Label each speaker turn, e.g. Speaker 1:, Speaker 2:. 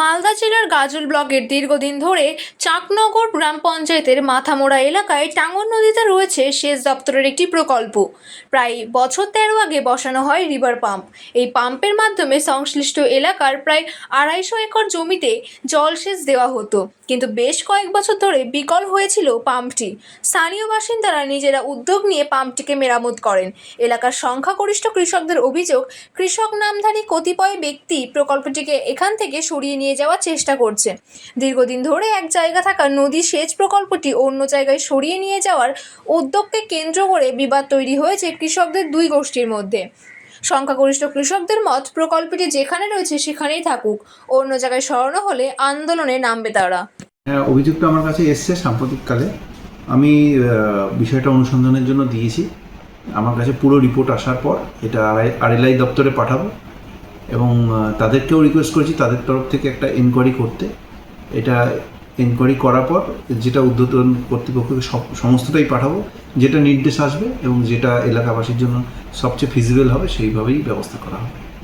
Speaker 1: মালদা জেলার গাজল ব্লকের দীর্ঘদিন ধরে চাকনগর গ্রাম পঞ্চায়েতের মাথামোড়া এলাকায় টাঙ্গন নদীতে রয়েছে সেচ দপ্তরের একটি প্রকল্প। প্রায় বছর তেরো আগে বসানো হয় রিভার পাম্প। এই পাম্পের মাধ্যমে সংশ্লিষ্ট এলাকার প্রায় আড়াইশো একর জমিতে জলসেচ দেওয়া হতো। কিন্তু বেশ কয়েক বছর ধরে বিকল হয়েছিল পাম্পটি। স্থানীয় বাসিন্দারা নিজেরা উদ্যোগ নিয়ে পাম্পটিকে মেরামত করেন। এলাকার সংখ্যাগরিষ্ঠ কৃষকদের অভিযোগ, কৃষক নামধারী কতিপয় ব্যক্তি প্রকল্পটিকে এখান থেকে সরিয়ে নিয়ে যাওয়ার চেষ্টা করছে। দীর্ঘদিন ধরে এক জায়গা থাকা নদী সেচ প্রকল্পটি অন্য জায়গায় সরিয়ে নিয়ে যাওয়ার উদ্যোগকে কেন্দ্র করে বিবাদ তৈরি হয়েছে কৃষকদের দুই গোষ্ঠীর মধ্যে। সংখ্যাগরিষ্ঠ কৃষকদের মত, প্রকল্পটি যেখানে রয়েছে সেখানেই থাকুক। অন্য জায়গায় সরানো হলে আন্দোলনে নামবে তারা।
Speaker 2: হ্যাঁ অভিযোগটা আমার কাছে এসছে সাম্প্রতিককালে। আমি বিষয়টা অনুসন্ধানের জন্য দিয়েছি। আমার কাছে পুরো রিপোর্ট আসার পর এটা আরএলআই দপ্তরে পাঠাবো। এবং তাদেরকেও রিকোয়েস্ট করেছি, তাদের তরফ থেকে একটা এনকোয়ারি করতে। এটা এনকোয়ারি করার পর যেটা উদ্বোধন কর্তৃপক্ষকে সব, সমস্তটাই পাঠাবো, যেটা নির্দেশ আসবে এবং যেটা এলাকাবাসীর জন্য সবচেয়ে ফিজিবল হবে, সেইভাবেই ব্যবস্থা করা হবে।